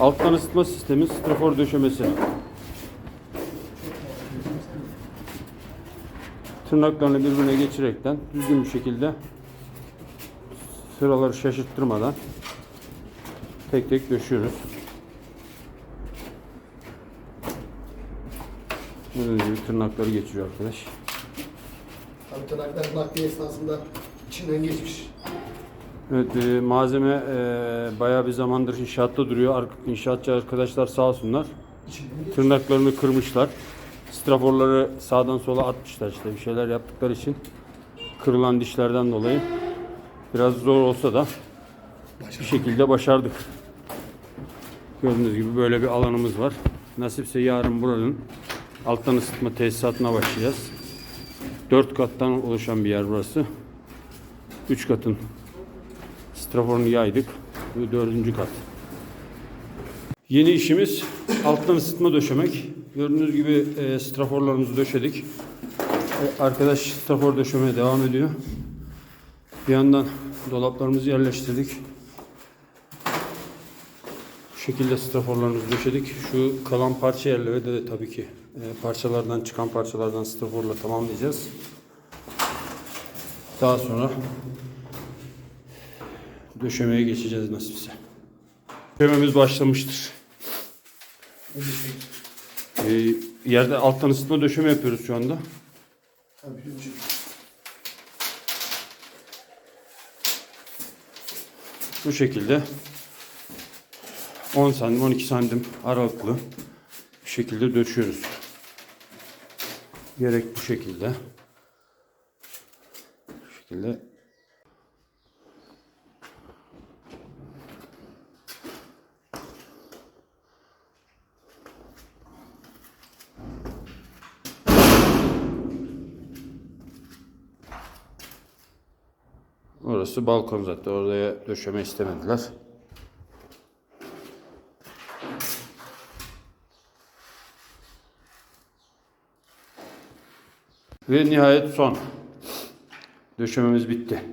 Alttan ısıtma sistemi, strafor döşemesi. Tırnaklarını birbirine geçirerekten düzgün bir şekilde sıraları şaşırttırmadan tek tek döşüyoruz. Gördüğünüz gibi tırnakları geçiriyor arkadaş. Tabii tırnaklar nakliye esnasında içinden geçmiş. Evet e, malzeme e, bayağı bir zamandır inşaatta duruyor. İnşaatçı arkadaşlar sağ olsunlar. Tırnaklarını kırmışlar. Straforları sağdan sola atmışlar işte bir şeyler yaptıkları için. Kırılan dişlerden dolayı biraz zor olsa da bir şekilde başardık. Gördüğünüz gibi böyle bir alanımız var. Nasipse yarın buranın alttan ısıtma tesisatına başlayacağız. Dört kattan oluşan bir yer burası. Üç katın straforunu yaydık. Bu dördüncü kat. Yeni işimiz alttan ısıtma döşemek. Gördüğünüz gibi e, straforlarımızı döşedik. E, arkadaş strafor döşemeye devam ediyor. Bir yandan dolaplarımızı yerleştirdik. Bu şekilde straforlarımızı döşedik. Şu kalan parça yerleri de tabii ki e, parçalardan çıkan parçalardan straforla tamamlayacağız. Daha sonra döşemeye geçeceğiz nasipse. Döşememiz başlamıştır. Ee, yerde alttan ısıtma döşeme yapıyoruz şu anda. Tabii. Bu şekilde 10 santim 12 santim aralıklı bir şekilde döşüyoruz. Gerek bu şekilde. Bu şekilde Orası balkon zaten. Oraya döşeme istemediler. Ve nihayet son. Döşememiz bitti.